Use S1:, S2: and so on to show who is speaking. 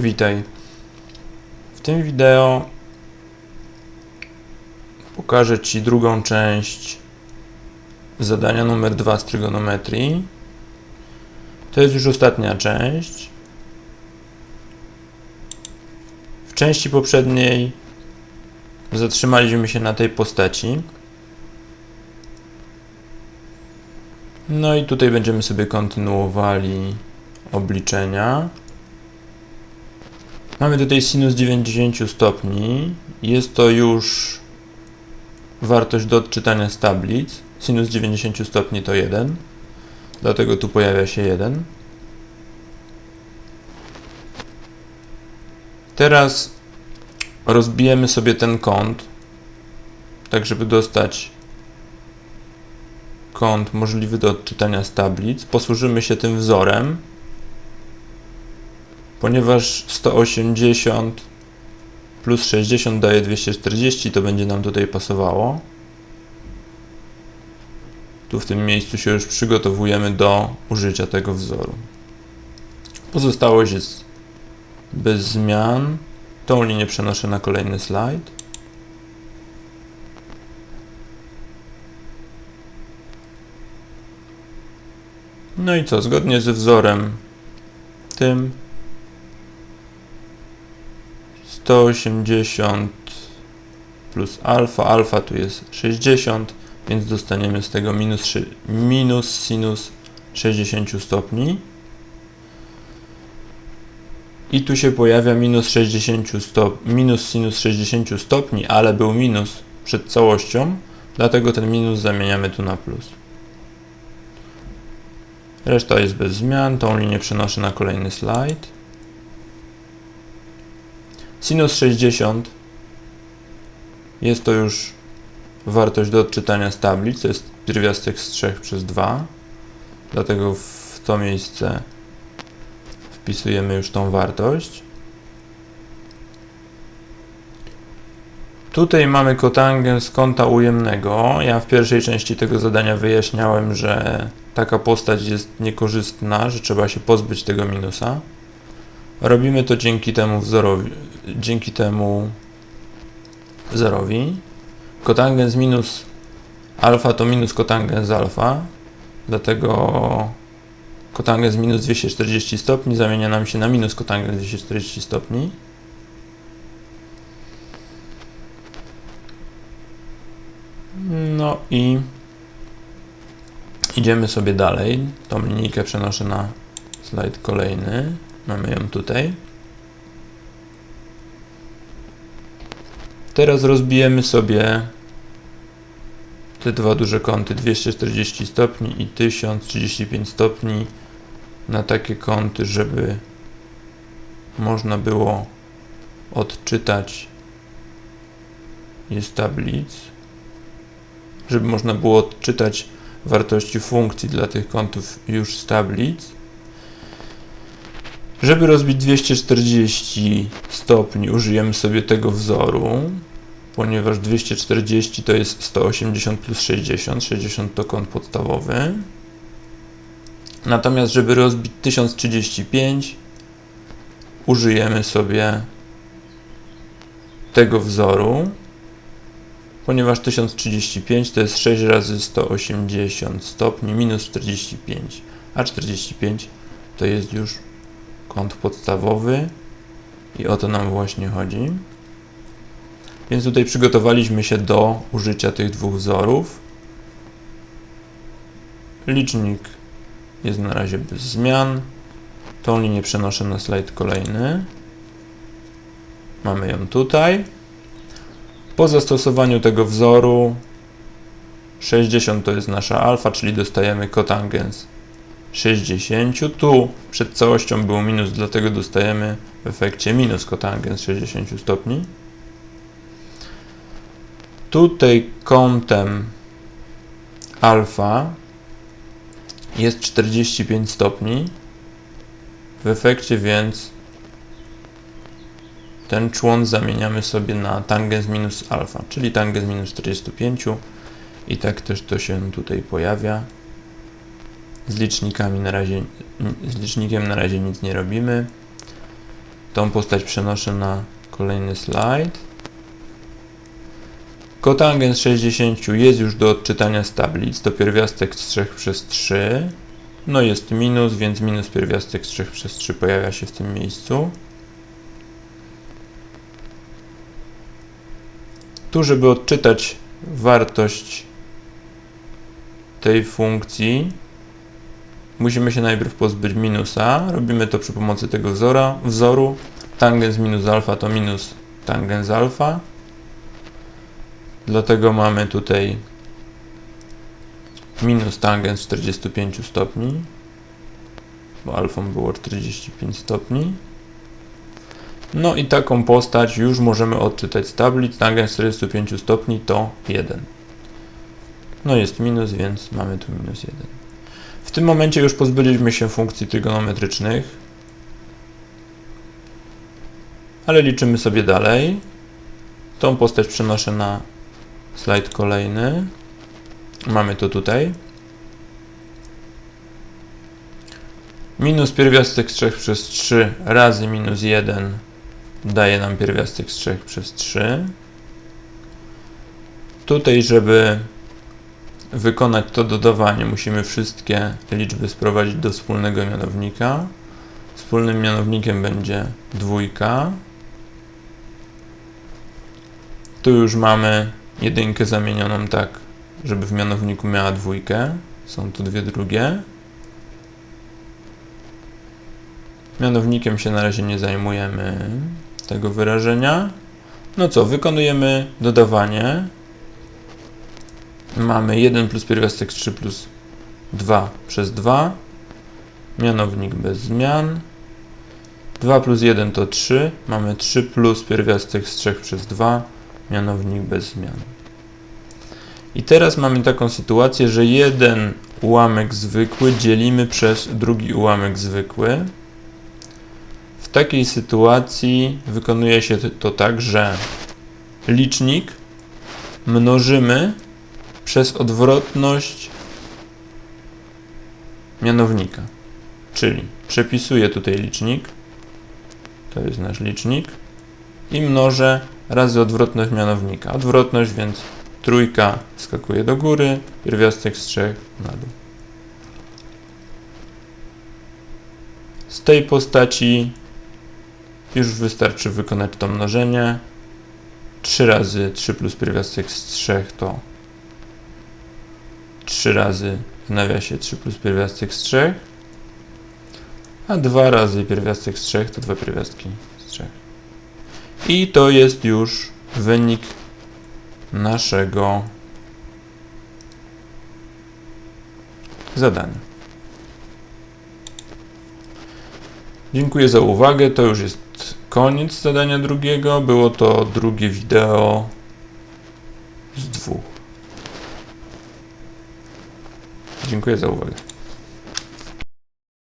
S1: Witaj. W tym wideo pokażę Ci drugą część zadania numer 2 z trygonometrii. To jest już ostatnia część. W części poprzedniej zatrzymaliśmy się na tej postaci. No i tutaj będziemy sobie kontynuowali obliczenia. Mamy tutaj sinus 90 stopni. Jest to już wartość do odczytania z tablic. Sinus 90 stopni to 1. Dlatego tu pojawia się 1. Teraz rozbijemy sobie ten kąt, tak żeby dostać kąt możliwy do odczytania z tablic. Posłużymy się tym wzorem ponieważ 180 plus 60 daje 240, to będzie nam tutaj pasowało. Tu w tym miejscu się już przygotowujemy do użycia tego wzoru. Pozostałość jest bez zmian. Tą linię przenoszę na kolejny slajd. No i co? Zgodnie ze wzorem tym 180 plus alfa, alfa tu jest 60, więc dostaniemy z tego minus, minus sinus 60 stopni. I tu się pojawia minus 60 stop, minus sinus 60 stopni, ale był minus przed całością, dlatego ten minus zamieniamy tu na plus. Reszta jest bez zmian, tą linię przenoszę na kolejny slajd. Sinus 60 jest to już wartość do odczytania z tablic, to jest pierwiastek z 3 przez 2, dlatego w to miejsce wpisujemy już tą wartość. Tutaj mamy kotangens kąta ujemnego. Ja w pierwszej części tego zadania wyjaśniałem, że taka postać jest niekorzystna, że trzeba się pozbyć tego minusa. Robimy to dzięki temu wzorowi, dzięki temu wzorowi. Kotangens minus alfa to minus kotangens alfa, dlatego kotangens minus 240 stopni zamienia nam się na minus kotangens 240 stopni. No i idziemy sobie dalej. Tą linijkę przenoszę na slajd kolejny. Mamy ją tutaj. Teraz rozbijemy sobie te dwa duże kąty 240 stopni i 1035 stopni na takie kąty, żeby można było odczytać je z tablic, żeby można było odczytać wartości funkcji dla tych kątów już z tablic. Żeby rozbić 240 stopni, użyjemy sobie tego wzoru, ponieważ 240 to jest 180 plus 60, 60 to kąt podstawowy. Natomiast, żeby rozbić 1035, użyjemy sobie tego wzoru, ponieważ 1035 to jest 6 razy 180 stopni minus 45, a 45 to jest już kąt podstawowy i o to nam właśnie chodzi. Więc tutaj przygotowaliśmy się do użycia tych dwóch wzorów. Licznik jest na razie bez zmian. Tą linię przenoszę na slajd kolejny. Mamy ją tutaj. Po zastosowaniu tego wzoru 60 to jest nasza alfa, czyli dostajemy kotangens 60. Tu przed całością był minus, dlatego dostajemy w efekcie minus kotangens 60 stopni. Tutaj kątem alfa jest 45 stopni. W efekcie więc ten człon zamieniamy sobie na tangens minus alfa, czyli tangens minus 45 i tak też to się tutaj pojawia. Z licznikami na razie, z licznikiem na razie nic nie robimy. Tą postać przenoszę na kolejny slajd. Kotangens 60 jest już do odczytania z tablic. To pierwiastek z 3 przez 3. No jest minus, więc minus pierwiastek z 3 przez 3 pojawia się w tym miejscu. Tu, żeby odczytać wartość tej funkcji, musimy się najpierw pozbyć minusa. Robimy to przy pomocy tego wzora, wzoru. Tangens minus alfa to minus tangens alfa. Dlatego mamy tutaj minus tangens 45 stopni, bo alfą było 45 stopni. No i taką postać już możemy odczytać z tablic. Tangens 45 stopni to 1. No jest minus, więc mamy tu minus 1. W tym momencie już pozbyliśmy się funkcji trygonometrycznych, ale liczymy sobie dalej. Tą postać przenoszę na slajd kolejny. Mamy to tutaj. Minus pierwiastek z 3 przez 3 razy minus 1 daje nam pierwiastek z 3 przez 3. Tutaj, żeby wykonać to dodawanie, musimy wszystkie liczby sprowadzić do wspólnego mianownika. Wspólnym mianownikiem będzie dwójka. Tu już mamy jedynkę zamienioną tak, żeby w mianowniku miała dwójkę. Są tu dwie drugie. Mianownikiem się na razie nie zajmujemy tego wyrażenia. No co, wykonujemy dodawanie. Mamy 1 plus pierwiastek 3 plus 2 przez 2. Mianownik bez zmian. 2 plus 1 to 3. Mamy 3 plus pierwiastek z 3 przez 2. Mianownik bez zmian. I teraz mamy taką sytuację, że jeden ułamek zwykły dzielimy przez drugi ułamek zwykły. W takiej sytuacji wykonuje się to- tak, że licznik mnożymy przez odwrotność mianownika. Czyli przepisuję tutaj licznik, to jest nasz licznik, i mnożę razy odwrotność mianownika. Odwrotność, więc trójka skakuje do góry, pierwiastek z 3 na dół. Z tej postaci już wystarczy wykonać to mnożenie. 3 razy 3 plus pierwiastek z 3 to 3 razy w nawiasie 3 plus pierwiastek z 3, a 2 razy pierwiastek z 3 to 2 pierwiastki z 3. I to jest już wynik naszego zadania. Dziękuję za uwagę. To już jest koniec zadania drugiego. Było to drugie wideo z dwóch. Dziękuję za uwagę.